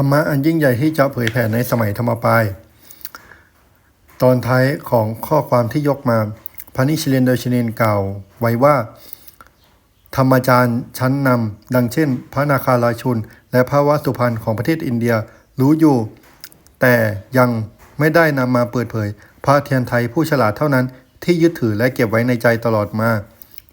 รรมะอันยิ่งใหญ่ที่จะเผยแผ่ในสมัยธรรมปลาย ตอนท้ายของข้อความที่ยกมาพระนิชเลนโดยชนินกล่าวไว้ว่า ธรรมจารย์ชั้นนำดังเช่น พระนาคาราชุน และพระวสุพรรณของประเทศอินเดียรู้อยู่ แต่ยังไม่ได้นำมาเปิดเผย พระเทียนไทยผู้ฉลาดเท่านั้นที่ยึดถือและเก็บไว้ในใจตลอดมา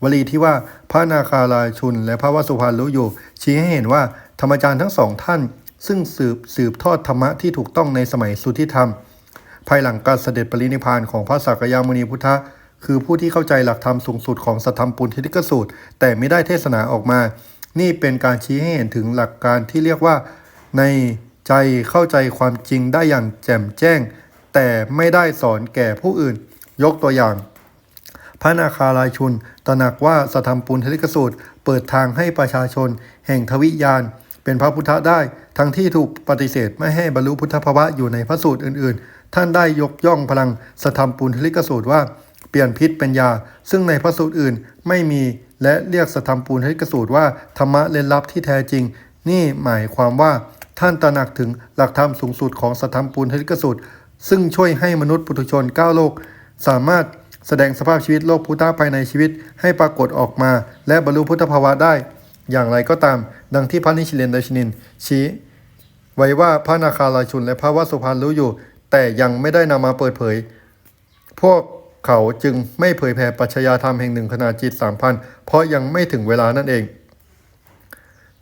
วลีที่ว่าพระนาคาราชุน และพระวสุพรรณรู้อยู่ ชี้ให้เห็นว่าธรรมจารย์ทั้งสองท่าน ซึ่งสืบสืบทอดธรรมะที่ถูกต้องในสมัยสุทธิธรรม ภายหลังการเสด็จปรินิพานของพระสักยามุนีพุทธะคือผู้ที่เข้าใจหลักธรรมสูงสุดของสัทธรรมปุณทิติกสูตร แต่ไม่ได้เทศนาออกมา นี่เป็นการชี้ให้เห็นถึงหลักการที่เรียกว่า ในใจเข้าใจความจริงได้อย่างแจ่มแจ้ง แต่ไม่ได้สอนแก่ผู้อื่น ยกตัวอย่าง พระนาคาราชุนตระหนักว่าสัทธรรมปุณทลิกสูตร เปิดทางให้ประชาชน แห่งทวิยาน เป็นพระพุทธได้ ทั้งที่ถูกปฏิเสธไม่ให้บรรลุพุทธภาวะอยู่ในพระสูตรอื่น ๆ ท่านได้ยกย่องพลังสธรรมปุณทลิกสูตรว่า เปลี่ยนพิษเป็นยา ซึ่งในพระสูตรอื่นไม่มีและเรียกสธรรมปุณทลิกสูตรว่าธรรมะเล่นลับที่แท้จริง นี่หมายความว่าท่านตระหนักถึงหลักธรรมสูงสุดของสธรรมปุณทลิกสูตร ซึ่งช่วยให้มนุษย์ปุถุชนก้าวโลก สามารถแสดงสภาพชีวิตโลกพุทธะภายในชีวิตให้ปรากฏออกมา และบรรลุพุทธภาวะได้ อย่างไรก็ตาม ดังที่พระนิชิเลนดชนิน ชี้ ไว้ว่าพระนาคาราชุนและพระวสุพรรณรู้อยู่ แต่ยังไม่ได้นำมาเปิดเผย พวกเขาจึงไม่เผยแผ่ปรัชญาธรรมแห่งหนึ่งขนาดจิตสามพันเพราะยังไม่ถึงเวลานั่นเอง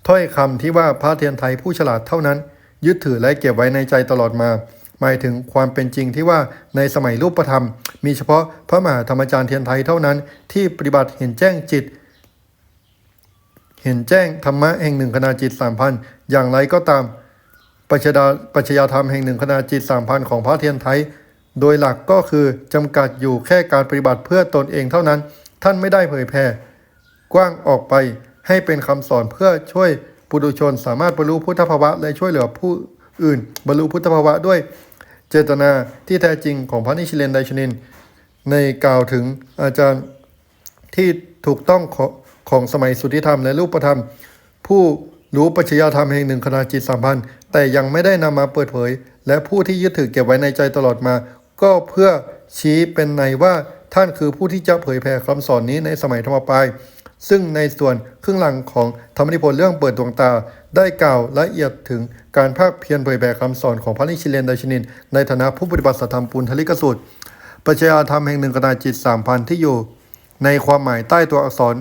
ถ้อยคำที่ว่าพระเทียนไทยผู้ฉลาดเท่านั้น ยึดถือและเก็บไว้ในใจตลอดมา หมายถึงความเป็นจริงที่ว่าในสมัยรูปธรรม มีเฉพาะพระมหาธรรมจารย์เทียนไทยเท่านั้น ที่ปฏิบัติเห็นแจ้งจิต เห็นแจ้งธรรมะแห่งหนึ่งขณะจิตสามพันอย่างไรก็ตามปัจดาปัจจยธรรมแห่งหนึ่งขณะจิตสามพันของพระเทียนไทย โดยหลักก็คือจำกัดอยู่แค่การปฏิบัติเพื่อตนเองเท่านั้น ท่านไม่ได้เผยแผ่กว้างออกไปให้เป็นคำสอนเพื่อช่วยปุถุชนสามารถบรรลุพุทธภาวะและช่วยเหลือผู้อื่น บรรลุพุทธภาวะด้วย เจตนาที่แท้จริงของพระนิชิเลนไดชนิน ในกล่าวถึงอาจารย์ที่ถูกต้อง ของสมัยสุทธิธรรมและรูปธรรม ผู้รู้ปัจจยธรรมแห่งหนึ่งขณะจิตสัมพันธ์ แต่ยังไม่ได้นำมาเปิดเผย และผู้ที่ยึดถือเก็บไว้ในใจตลอดมา ก็เพื่อชี้เป็นในว่าท่านคือผู้ที่จะเผยแผ่คำสอนนี้ในสมัยธรรมปลายซึ่งในส่วนครึ่งหลังของธรรมนิพนธ์เรื่องเปิดดวงตา ได้กล่าวละเอียดถึงการภาคเพียรเผยแผ่คำสอนของพระนิชิเลนไดชนิน ในฐานะผู้ปฏิบัติสธรรมปุณทลิกสูตรปัจจยธรรมแห่งหนึ่งขณะจิตสามพันที่อยู่ ในความหมายใต้ตัวอักษร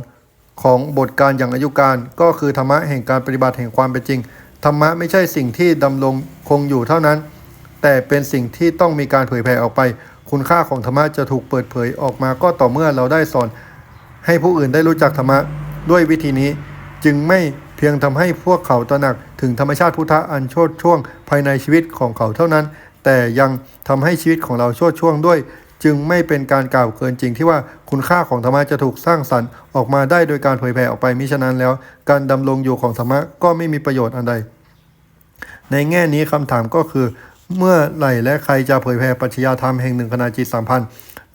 ของบทการอย่างอายุการ ก็คือธรรมะแห่งการปฏิบัติแห่งความเป็นจริง ธรรมะไม่ใช่สิ่งที่ดำรงคงอยู่เท่านั้น แต่เป็นสิ่งที่ต้องมีการเผยแผ่ออกไป คุณค่าของธรรมะจะถูกเปิดเผยออกมาก็ต่อเมื่อเราได้สอน ให้ผู้อื่นได้รู้จักธรรมะด้วยวิธีนี้ จึงไม่เพียงทำให้พวกเขาตระหนักถึงธรรมชาติพุทธะอันโชดช่วงภายในชีวิตของเขาเท่านั้น แต่ยังทำให้ชีวิตของเราโชดช่วงด้วย จึงไม่เป็นการกล่าวเกินจริงที่ว่าคุณค่าของธรรมะจะถูกสร้างสรรค์ออกมาได้โดยการเผยแผ่ออกไปมิฉะนั้นแล้ว การดำรงอยู่ของธรรมะก็ไม่มีประโยชน์อันใด ในแง่นี้คำถามก็คือ เมื่อไหร่และใครจะเผยแผ่ปรัชญาธรรมแห่งหนึ่งขณะจิตสัมพันธ์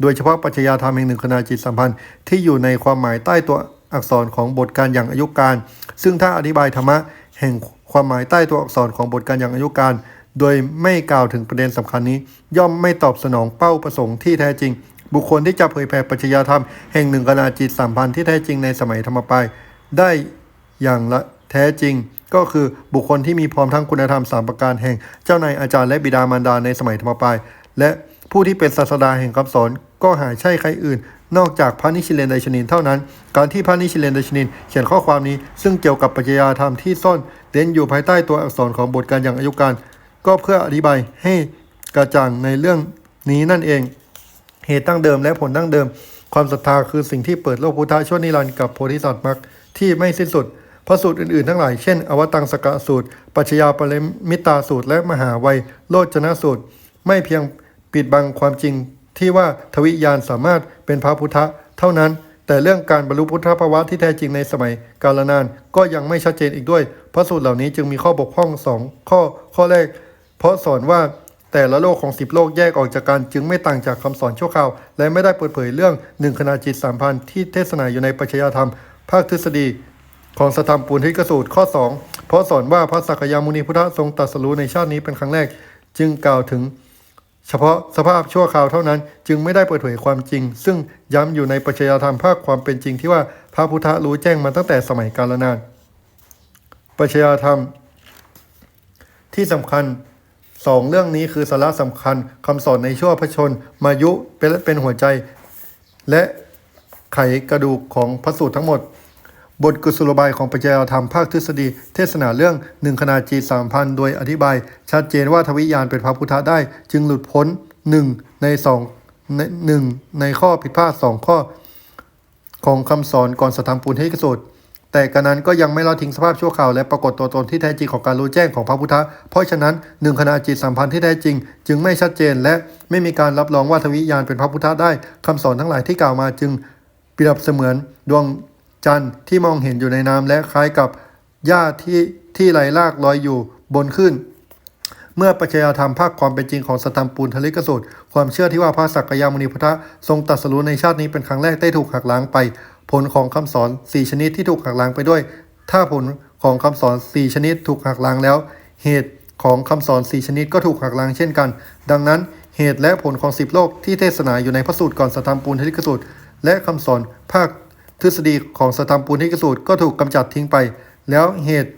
โดยเฉพาะปรัชญาธรรมแห่งหนึ่งขณะจิตสัมพันธ์ที่อยู่ในความหมายใต้ตัวอักษรของบทการอย่างอายุการ ซึ่งถ้าอธิบายธรรมะแห่งความหมายใต้ตัวอักษรของบทการอย่างอายุการ โดยไม่กล่าวถึงประเด็นสำคัญนี้ ย่อมไม่ตอบสนองเป้าประสงค์ที่แท้จริง บุคคลที่จะเผยแผ่ปรัชญาธรรมแห่งหนึ่งขณะจิตสัมพันธ์ที่แท้จริงในสมัยธรรมปายได้อย่างละแท้จริง ก็คือบุคคลที่มีพร้อมทั้งคุณธรรมสามประการแห่งเจ้านายอาจารย์และบิดามารดาในสมัยธรรมปายและผู้ที่เป็นศาสดาแห่งคำสอนก็หาใช่ใครอื่น นอกจากพระนิชิเลนไดชนินเท่านั้น การที่พระนิชิเลนไดชนิน เขียนข้อความนี้ซึ่งเกี่ยวกับปัจจยาธรรมที่ซ่อนเร้นอยู่ภายใต้ตัวอักษรของบทการอย่างอายุการ ก็เพื่ออธิบายให้กระจ่างในเรื่องนี้นั่นเอง เหตุตั้งเดิมและผลตั้งเดิม ความศรัทธาคือสิ่งที่เปิดโลกพุทธะชั่วนิรันดร์กับโพธิสัตว์มรรคที่ไม่สิ้นสุดพระสูตรอื่นๆทั้งหลาย เช่น อวตังสกะสูตร ปัจจยาปรมิตาสูตร และมหาวัยโลจนะสูตร ไม่เพียงปิดบังความจริงที่ว่าทวิยานสามารถเป็นพระพุทธะเท่านั้น แต่เรื่องการบรรลุพุทธภาวะที่แท้จริงในสมัยกาลนานก็ยังไม่ชัดเจนอีกด้วย พระสูตรเหล่านี้จึงมีข้อบกพร่องสองข้อข้อแรก เพราะสอนว่าแต่ละโลกของสิบโลกแยกออกจากกันจึงไม่ต่างจากคำสอนชั่วคราว และไม่ได้เปิดเผยเรื่องหนึ่งขณะจิตสามพันที่เทศนาอยู่ในปัจจยธรรม ภาคทฤษฎีของสธรรมปุณทิกสูตรข้อ 2 เพราะสอนว่าพระสักยามุนีพุทธทรงตรัสรู้ในชาตินี้เป็นครั้งแรก จึงกล่าวถึง เฉพาะสภาพชั่วคราวเท่านั้น จึงไม่ได้เปิดเผยความจริง ซึ่งย้ำอยู่ในปัจจยธรรมภาคความเป็นจริงที่ว่าพระพุทธรู้แจ้งมาตั้งแต่สมัยกาลนานปัจจยธรรมที่สำคัญ สองเรื่องนี้คือสาระสำคัญคำสอนในชั่วพระชนมายุเป็นเป็นหัวใจ และไขกระดูกของพระสูตรทั้งหมด บทกุศโลบายของปัจจยธรรมภาคทฤษฎี เทศนาเรื่องหนึ่งขนาดจีสามพันโดยอธิบาย ชัดเจนว่าทวิญาณเป็นพระพุทธได้ จึงหลุดพ้นหนึ่งในสองในหนึ่งในข้อผิดพลาดสองข้อ ของคำสอนก่อนสธรรมปูนให้กสูตร แต่การนั้นก็ยังไม่ละทิ้งสภาพชั่วคราวและปรากฏตัวตนที่แท้จริงของการรู้แจ้งของพระพุทธ เพราะฉะนั้นหนึ่งขณะจิตสัมพันธ์ที่แท้จริง จึงไม่ชัดเจนและไม่มีการรับรองว่าทวิยานเป็นพระพุทธได้คำสอนทั้งหลายที่กล่าวมาจึงเปรียบเสมือนดวงจันทร์ที่มองเห็นอยู่ในน้ำและคล้ายกับหญ้าที่ที่ไหลลากลอยอยู่บนขึ้น เมื่อปัจจัยธรรมภาคความเป็นจริงของสตัมปูนทลิกสูตร ความเชื่อที่ว่าพระสักยามุนีพุทธะทรงตรัสรู้ในชาตินี้เป็นครั้งแรกได้ถูกหักล้างไป ผลของคำสอน 4 ชนิดที่ถูกหักล้างไปด้วย ถ้าผลของคำสอน 4 ชนิดถูกหักล้างแล้ว เหตุของคำสอน 4 ชนิดก็ถูกหักล้างเช่นกัน ดังนั้นเหตุและผลของ 10 โลกที่เทศนาอยู่ในพระสูตรก่อนสตัมปูนทลิกสูตร และคำสอนภาคทฤษฎีของสตัมปูนทลิกสูตรก็ถูกกำจัดทิ้งไป แล้วเหตุ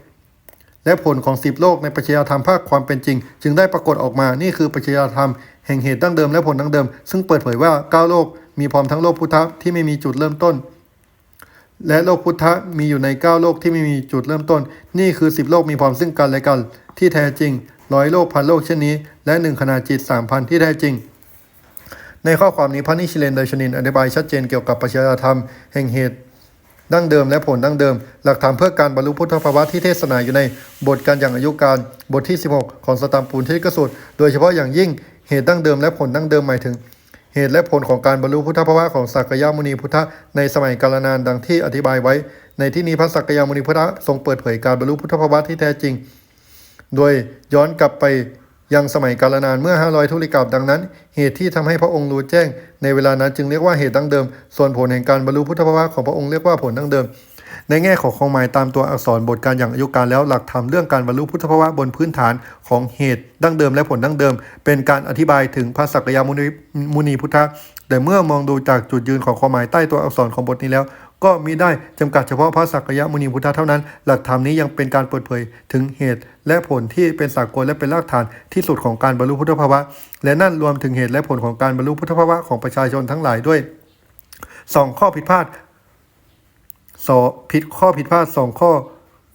และผลของสิบโลกในปัจจัยธรรมภาคความเป็นจริง จึงได้ปรากฏออกมา นี่คือปัจจัยธรรมแห่งเหตุดั้งเดิมและผลดั้งเดิม ซึ่งเปิดเผยว่าเก้าโลกมีพร้อมทั้งโลกพุทธะที่ไม่มีจุดเริ่มต้น และโลกพุทธะมีอยู่ในเก้าโลกที่ไม่มีจุดเริ่มต้น นี่คือสิบโลกมีพร้อมซึ่งกันและกัน ที่แท้จริงร้อยโลกพันโลกเช่นนี้ และหนึ่งขนาดจิตสามพันที่แท้จริงในข้อความนี้พระนิชิเลนไดชนินอธิบายชัดเจนเกี่ยวกับปัจจัยธรรมแห่งเหตุ ดั้งเดิมและผลดั้งเดิม หลักธรรมเพื่อการบรรลุพุทธภาวะที่เทศนาอยู่ในบทการอย่างอายุการบทที่ 16 ของสตัมปูนที่กสุดโดยเฉพาะอย่างยิ่งเหตุดั้งเดิมและผลดั้งเดิมหมายถึง เหตุและผลของการบรรลุพุทธภาวะของสักยามุนีพุทธในสมัยกาลนานดังที่อธิบายไว้ ในที่นี้พระสักยามุนีพุทธทรงเปิดเผยการบรรลุพุทธภาวะที่แท้จริง โดยย้อนกลับไป ยังสมัยกาลนานเมื่อ 500ทุลิกับดังนั้น เหตุที่ทำให้พระองค์รู้แจ้ง ในเวลานั้นจึงเรียกว่าเหตุดั้งเดิม ส่วนผลแห่งการบรรลุพุทธภาวะของพระองค์เรียกว่าผลดั้งเดิม ในแง่ของความหมายตามตัวอักษรบทการอย่างอายุการแล้วหลักธรรมเรื่องการบรรลุพุทธภาวะบนพื้นฐานของเหตุดั้งเดิมและผลดั้งเดิม เป็นการอธิบายถึงพระสักยามุนีมุนีพุทธะแต่เมื่อมองดูจากจุดยืนของความหมายใต้ตัวอักษรของบทนี้แล้ว ก็มิได้จำกัดเฉพาะพระสักยมุนีพุทธะเท่านั้น หลักธรรมนี้ยังเป็นการเปิดเผยถึงเหตุและผลที่เป็นสากลและเป็นรากฐานที่สุดของการบรรลุพุทธภาวะ และนั่นรวมถึงเหตุและผลของการบรรลุพุทธภาวะของประชาชนทั้งหลายด้วยสองข้อผิดพลาดสอผิดข้อผิดพลาดสองข้อ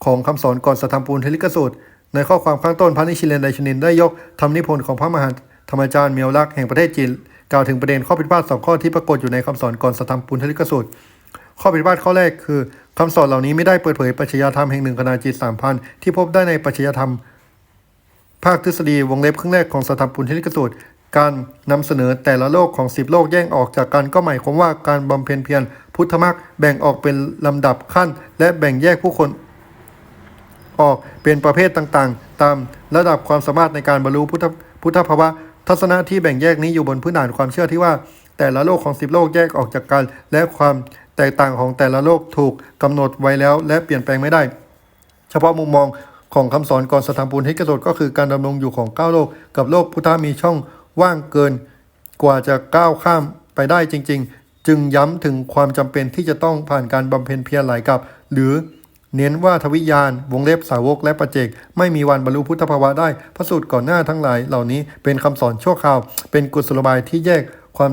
ของคำสอนก่อนสธรรมปูนเทลิกสูตร ในข้อความข้างต้นพระนิชิเลนไดชนินได้ยกธรรมนิพนธ์ของพระมหาธรรมจารย์เมียวลักษ์แห่งประเทศจีนกล่าวถึงประเด็นข้อผิดพลาดสองข้อที่ปรากฏอยู่ในคำสอนก่อนสธรรมปูนเทลิกสูตร ข้อผิดพลาดข้อแรกคือคำสอนเหล่านี้ไม่ได้เปิดเผยปัจจัยธรรมแห่งหนึ่งขนาดจิตสามพันที่พบได้ในปัจจัยธรรม ภาคทฤษฎีวงเล็บครึ่งแรกของสถาปุนเทนิกสูตรการนำเสนอแต่ละโลกของสิบโลกแยกออกจากกันก็หมายความว่าการบำเพ็ญเพียรพุทธมรรคแบ่งออกเป็นลำดับขั้น และแบ่งแยกผู้คนออกเป็นประเภทต่างๆ ตามระดับความสามารถในการบรรลุพุทธพุทธภาวะ ทัศนะที่แบ่งแยกนี้อยู่บนพื้นฐานความเชื่อที่ว่า แต่ละโลกของสิบโลกแยกออกจากกัน และความ แตกต่างของแต่ละโลกถูกกำหนดไว้แล้ว และเปลี่ยนแปลงไม่ได้ เฉพาะมุมมองของคำสอนก่อนสถานปูนให้กระโดดก็คือการดำรงอยู่ของเก้าโลก กับโลกพุทธามีช่องว่างเกิน กว่าจะก้าวข้ามไปได้จริง ๆ จึงย้ำถึงความจำเป็นที่จะต้องผ่านการบำเพ็ญเพียรหลายกับ หรือเน้นว่าทวิญาณวงเล็บสาวกและปัจเจก ไม่มีวันบรรลุพุทธภาวะได้พระสูตรก่อนหน้าทั้งหลายเหล่านี้เป็นคำสอนชั่วคราว เป็นกุศโลบายที่แยกความ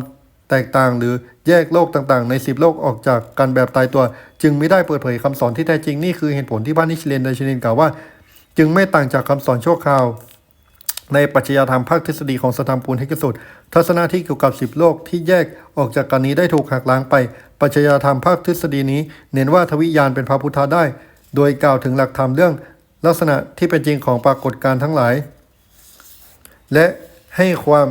แตกต่างหรือแยกโลกต่างๆ ในสิบโลกออกจากกันแบบตายตัว จึงไม่ได้เปิดเผยคำสอนที่แท้จริงนี่คือเหตุผลที่บ้านนิชเลนไดชนินกล่าวว่า จึงไม่ต่างจากคำสอนชั่วคราว ในปัจจัยธรรมภาคทฤษฎีของสธรรมปูนให้กสุดทัศนะที่เกี่ยวกับสิบโลกที่แยกออกจากกันนี้ได้ถูกหักล้างไป ปัจจัยธรรมภาคทฤษฎีนี้ เน้นว่าทวิญาณเป็นพระพุทธได้ โดยกล่าวถึงหลักธรรมเรื่อง ลักษณะที่เป็นจริงของปรากฏการณ์ทั้งหลาย และให้ความ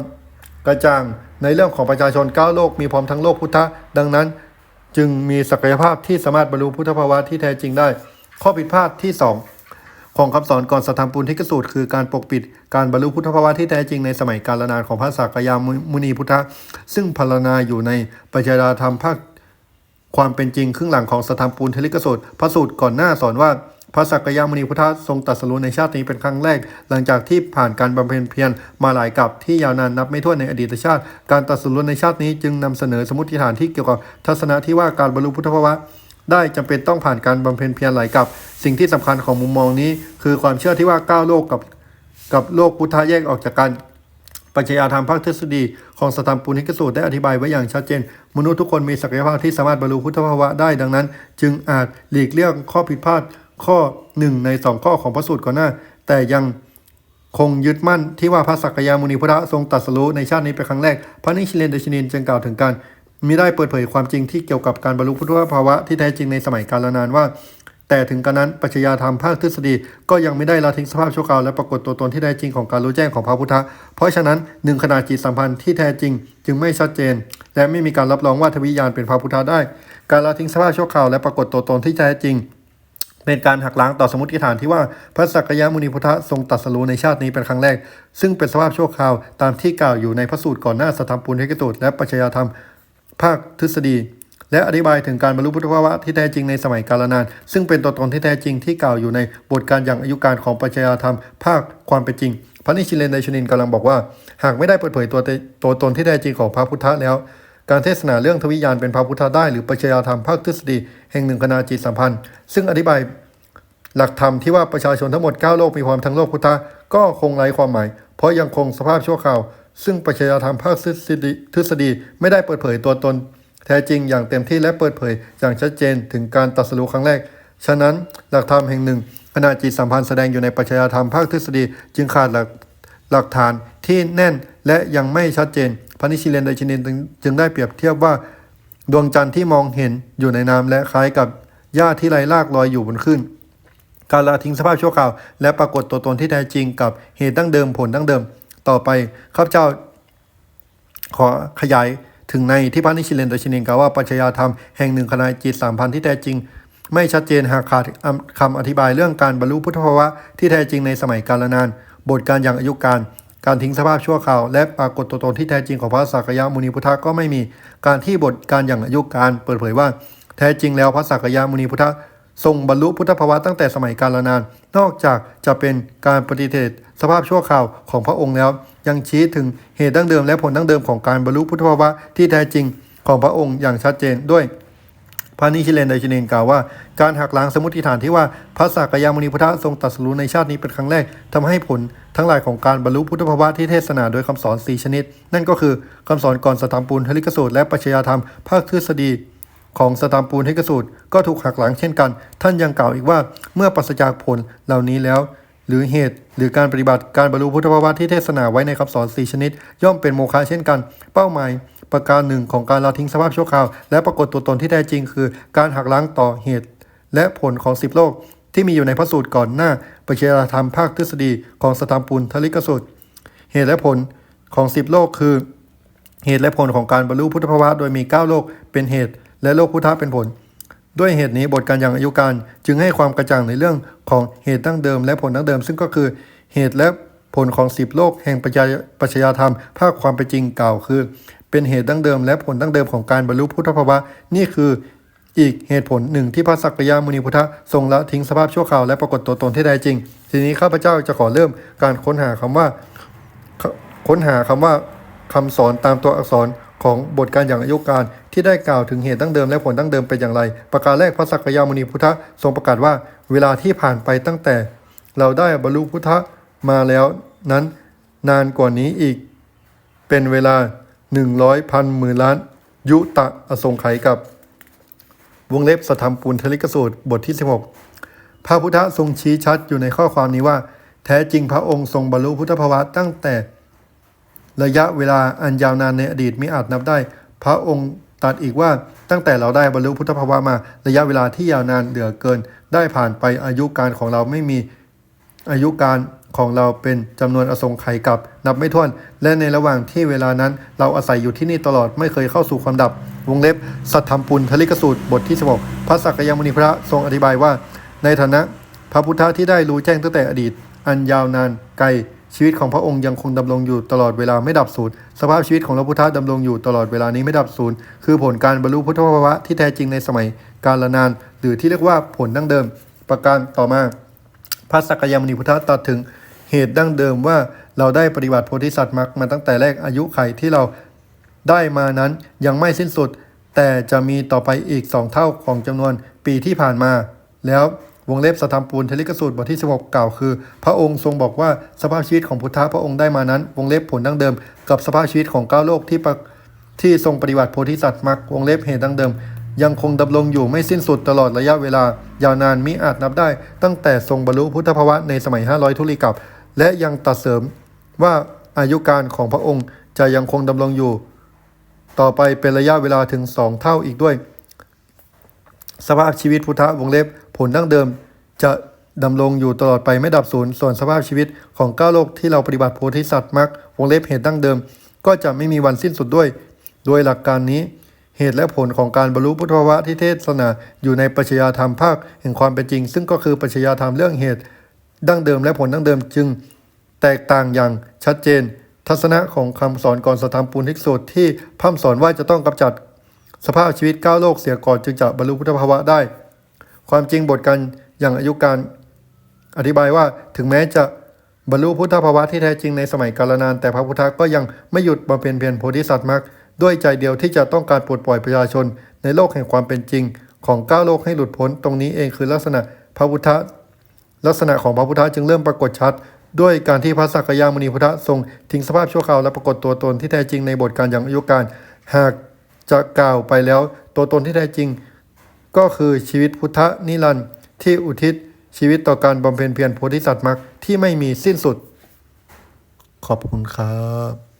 กระจ่างในเรื่องของประชาชนเก้าโลกมีพร้อมทั้งโลกพุทธะดังนั้น จึงมีศักยภาพที่สามารถบรรลุพุทธภาวะที่แท้จริงได้ ข้อผิดพลาดที่สองของคำสอนก่อนสัทธรรมปุณทิกสูตร คือการปกปิดการบรรลุพุทธภาวะที่แท้จริงในสมัยกาลนานของพระสักยามุนีพุทธะซึ่งพรรณนาอยู่ในปัจจยธรรมภาคความเป็นจริงครึ่งหลังของสัทธรรมปูนเทลิกสูตรพระสูตรก่อนหน้าสอนว่า พระสักกายมุนีพุทธทรงตรัสรู้ในชาตินี้เป็นครั้งแรก หลังจากที่ผ่านการบำเพ็ญเพียรมาหลายกับที่ยาวนานนับไม่ถ้วนในอดีตชาติ การตรัสรู้ในชาตินี้จึงนำเสนอสมมติฐานที่เกี่ยวกับทัศนะที่ว่าการบรรลุพุทธภาวะได้จำเป็นต้องผ่านการบำเพ็ญเพียรหลายกับ สิ่งที่สำคัญของมุมมองนี้ คือความเชื่อที่ว่าก้าวโลกกับกับโลกพุทธะแยกออกจากกันปัจจัยธรรมภาคทฤษฎีของสตมปุณิกสูตรได้อธิบายไว้อย่างชัดเจน มนุษย์ทุกคนมีศักยภาพที่สามารถบรรลุพุทธภาวะได้ดังนั้น จึงอาจหลีกเลี่ยงข้อผิดพลาด ข้อหนึ่งในสองข้อของพระสูตรก่อนหน้า แต่ยังคงยึดมั่นที่ว่าพระสักกามุนีพุทธทรงตรัสรู้ในชาตินี้เป็นครั้งแรก พระนิชิเลนเดชนินจึงกล่าวถึงการมิได้เปิดเผยความจริงที่เกี่ยวกับการบรรลุพุทธภาวะที่แท้จริงในสมัยกาลนานว่า แต่ถึงกระนั้นปัจจยาธรรมภาคทฤษฎีก็ยังไม่ได้ละทิ้งสภาพชั่วคราวและปรากฏตัวตนที่แท้จริงของการรู้แจ้งของพระพุทธเพราะฉะนั้นหนึ่งขนาดจิตสัมพันธ์ที่แท้จริงจึงไม่ชัดเจน และไม่มีการรับรองว่าทวิญญาณเป็นพระพุทธได้ การละทิ้งสภาพชั่วคราวและปรากฏตัวตนที่แท้จริง เป็นการหักล้างต่อสมมติฐานที่ว่าพระสักยมุนีพุทธทรงตรัสรู้ในชาตินี้เป็นครั้งแรก ซึ่งเป็นสภาพชั่วคราวตามที่กล่าวอยู่ในพระสูตรก่อนหน้าสถัมปุณเทกตูตและปัจจยธรรม ภาคทฤษฎี และอธิบายถึงการบรรลุพุทธภาวะที่แท้จริงในสมัยกาลนาน ซึ่งเป็นตัวตนที่แท้จริงที่กล่าวอยู่ในบทการอย่างอายุการของปัจจยธรรม ภาคความเป็นจริง พระนิชิเลนไดชนินกำลังบอกว่า หากไม่ได้เปิดเผยตัวตตัวตนที่แท้จริงของพระพุทธแล้ว การเทศนาเรื่องทวิญญาณเป็นพระพุทธได้หรือปัจจยธรรมภาคทฤษฎีแห่งหนึ่งคณาจิตสัมพันธ์ ซึ่งอธิบายหลักธรรมที่ว่าประชาชนทั้งหมด 9 โลกมีความทั้งโลกพุทธะก็คงไร้ความหมาย เพราะยังคงสภาพชั่วคราว ซึ่งปัจจยธรรมภาคทฤษฎีไม่ได้เปิดเผยตัวตน แท้จริงอย่างเต็มที่และเปิดเผยอย่างชัดเจนถึงการตรัสรู้ครั้งแรก ฉะนั้นหลักธรรมแห่งหนึ่งขณะจิตสัมพันธ์แสดงอยู่ในปัจจยธรรมภาคทฤษฎีจึงขาดหลัก หลักฐานที่แน่นและยังไม่ชัดเจนพระนิชิเลนไดชินินจึงได้เปรียบเทียบว่า ดวงจันทร์ที่มองเห็นอยู่ในน้ำและคล้ายกับหญ้าที่ไร้รากลอยอยู่บนคลื่นการละทิ้งสภาพชั่วคราว และปรากฏตัวตนที่แท้จริงกับเหตุดั้งเดิมผลดั้งเดิม ต่อไปข้าพเจ้า ขอขยายถึงในที่พระนิชิเลนโดยชินินกล่าวว่าปัจจยธรรมแห่งหนึ่งคณะจิตสามพันที่แท้จริง ไม่ชัดเจนหากขาดคำอธิบายเรื่องการบรรลุพุทธภาวะที่แท้จริงในสมัยกาลนาน บทการอย่างอายุการ การทิ้งสภาพชั่วคราว และปรากฏตัวตนที่แท้จริงของพระสักยมุนีพุทธะก็ไม่มี การที่บทการอย่างอายุการเปิดเผยว่า แท้จริงแล้วพระสักยมุนีพุทธะทรงบรรลุพุทธภาวะตั้งแต่สมัยกาลนาน นอกจากจะเป็นการปฏิเทศสภาพชั่วคราวของพระองค์แล้ว ยังชี้ถึงเหตุดั้งเดิมและผลดั้งเดิมของการบรรลุพุทธภาวะที่แท้จริงของพระองค์อย่างชัดเจนด้วย ระนิชิเลนไดชินินกล่าวว่า การหักล้างสมมติฐานที่ว่าพระสักยามุนีพุทธะทรงตรัสรู้ในชาตินี้เป็นครั้งแรกทำให้ผลทั้งหลายของการบรรลุพุทธภาวะที่เทศนาโดยคำสอน 4 ชนิด นั่นก็คือคำสอนก่อนสตัมปูลทลิกสูตรและปัจจยธรรมภาคทฤษฎีของสตามปูลเทกสูตรก็ถูกหักหลังเช่นกัน ท่านยังกล่าวอีกว่าเมื่อปราศจากผลเหล่านี้แล้ว หรือเหตุหรือการปฏิบัติการบรรลุพุทธภาวะที่เทศนาไว้ในคำสอน 4 ชนิด ย่อมเป็นโมฆะเช่นกัน เป้าหมาย ประการหนึ่งของการละทิ้งสภาพชั่วคราว และปรากฏตัวตนที่แท้จริง คือ การหักล้างต่อเหตุ และผลของสิบโลก ที่มีอยู่ในพระสูตรก่อนหน้าปัจเจยธรรมภาคทฤษฎีของสตามปูลทลิกสูตร เหตุและผลของสิบโลกคือ เหตุและผลของการบรรลุพุทธภาวะโดยมี 9 โลกเป็นเหตุ และโลกพุทธะเป็นผล ด้วยเหตุนี้บทการอย่างอายุการจึงให้ความกระจ่างในเรื่องของเหตุดั้งเดิม และผลดั้งเดิม ซึ่งก็คือเหตุและผลของสิบโลกแห่งปัจจัยปัจจยธรรม ภาคความเป็นจริงกล่าวคือ เป็นเหตุดั้งเดิมและผลดั้งเดิมของการบรรลุพุทธภาวะ นี่คืออีกเหตุผลหนึ่งที่พระสักยามุนีพุทธะทรงละทิ้งสภาพชั่วคราวและปรากฏตัวตนที่แท้จริง ทีนี้ข้าพเจ้าจะขอเริ่มการค้นหาคำว่าค้นหาคำว่าคำสอนตามตัวอักษรของบทการอย่างอายุการที่ได้กล่าวถึงเหตุดั้งเดิมและผลดั้งเดิมเป็นอย่างไร ประการแรกพระสักยามุนีพุทธะทรงประกาศว่า เวลาที่ผ่านไปตั้งแต่ เราได้บรรลุพุทธมาแล้วนั้น นานกว่านี้อีกเป็นเวลา หนึ่งร้อยพันหมื่นล้าน ยุตะอสงไขยกับ วงเล็บสธรรมปุณทลิกสูตรบทที่ 16 พระพุทธทรงชี้ชัดอยู่ในข้อความนี้ว่า แท้จริงพระองค์ทรงบรรลุพุทธภาวะตั้งแต่ระยะเวลาอันยาวนานในอดีตมิอาจนับได้ พระองค์ตรัดอีกว่าตั้งแต่เราได้บรรลุพุทธภาวะมา ระยะเวลาที่ยาวนานเหลือเกิน ได้ผ่านไปอายุการของเราไม่มีอายุการ ของเราเป็นจำนวนอสงไขยกับนับไม่ถ้วน และในระหว่างที่เวลานั้นเราอาศัยอยู่ที่นี่ตลอดไม่เคยเข้าสู่ความดับ วงเล็บ สัทธรรมปุณทลิกสูตรบทที่ส16พระสักยมุนีพระทรงอธิบายว่า ในฐานะ พระพุทธที่ได้รู้แจ้งตั้งแต่อดีต อันยาวนานไกลชีวิตของพระองค์ยังคงดำรงอยู่ตลอดเวลาไม่ดับสูญสภาพชีวิตของพระพุทธดำรงอยู่ตลอดเวลานี้ไม่ดับสูญคือผลการบรรลุพุทธภาวะที่แท้จริงในสมัยกาลนาน หรือที่เรียกว่าผลดั้งเดิม ประการต่อมาพระสักกายมุนีพุทธตรัสถึง เหตุดั้งเดิมว่าเราได้ปฏิบัติโพธิสัตว์มรรคมาตั้งแต่แรกอายุไขที่เราได้มานั้นยังไม่สิ้นสุด แต่จะมีต่อไปอีกสองเท่าของจำนวนปีที่ผ่านมา แล้ววงเล็บสธรรมปูลเทลิกสูตรบทที่16กล่าวคือ พระองค์ทรงบอกว่าสภาพชีวิตของพุทธะพระองค์ได้มานั้น วงเล็บผลดั้งเดิม กับสภาพชีวิตของเก้าโลกที่ประที่ทรงปฏิบัติโพธิสัตว์มรรควงเล็บเหตุดั้งเดิม ยังคงดำรงอยู่ไม่สิ้นสุดตลอดระยะเวลา ยาวนานมิอาจนับได้ ตั้งแต่ทรงบรรลุพุทธภาวะในสมัย 500 ทุลีกับ และยังตัดเสริมว่าอายุการของพระองค์จะยังคงดำรงอยู่ ต่อไปเป็นระยะเวลาถึงสองเท่าอีกด้วย สภาพชีวิตพุทธวงเล็บผลดั้งเดิมจะดำรงอยู่ตลอดไปไม่ดับสูญส่วนสภาพชีวิตของเก้าโลกที่เราปฏิบัติโพธิสัตว์มรรควงเล็บเหตุดั้งเดิม ก็จะไม่มีวันสิ้นสุดด้วย โดยหลักการนี้ เหตุและผลของการบรรลุพุทธวะที่เทศนาอยู่ในปัจจยาธรรมภาคแห่งความเป็นจริง ซึ่งก็คือปัจจยาธรรมเรื่องเหตุ ดั้งเดิมและผลดั้งเดิมจึงแตกต่างอย่างชัดเจน ทัศนะของคำสอนก่อนสธรรมปูนทิกสูตรที่พร่ำสอนว่าจะต้องกำจัดสภาพชีวิตเก้าโลกเสียก่อนจึงจะบรรลุพุทธภาวะได้ ความจริงบทการอย่างอายุการอธิบายว่าถึงแม้จะบรรลุพุทธภาวะที่แท้จริงในสมัยกาลนาน แต่พระพุทธก็ยังไม่หยุดบำเพ็ญเพียรโพธิสัตว์มรรคด้วยใจเดียวที่จะต้องการปลดปล่อยประชาชน ในโลกแห่งความเป็นจริง ของเก้าโลกให้หลุดพ้นตรงนี้เองคือลักษณะพระพุทธ ลักษณะของพระพุทธจึงเริ่มปรากฏชัด ด้วยการที่พระสักยามุนีพุทธทรงทิ้งสภาพชั่วคราวและปรากฏตัวตนที่แท้จริงในบทการอย่างอายุการ หากจะกล่าวไปแล้ว ตัวตนที่แท้จริง ก็คือชีวิตพุทธนิรันดร์ที่อุทิศชีวิตต่อการบำเพ็ญเพียรโพธิสัตว์มรรคที่ไม่มีสิ้นสุด ขอบคุณครับ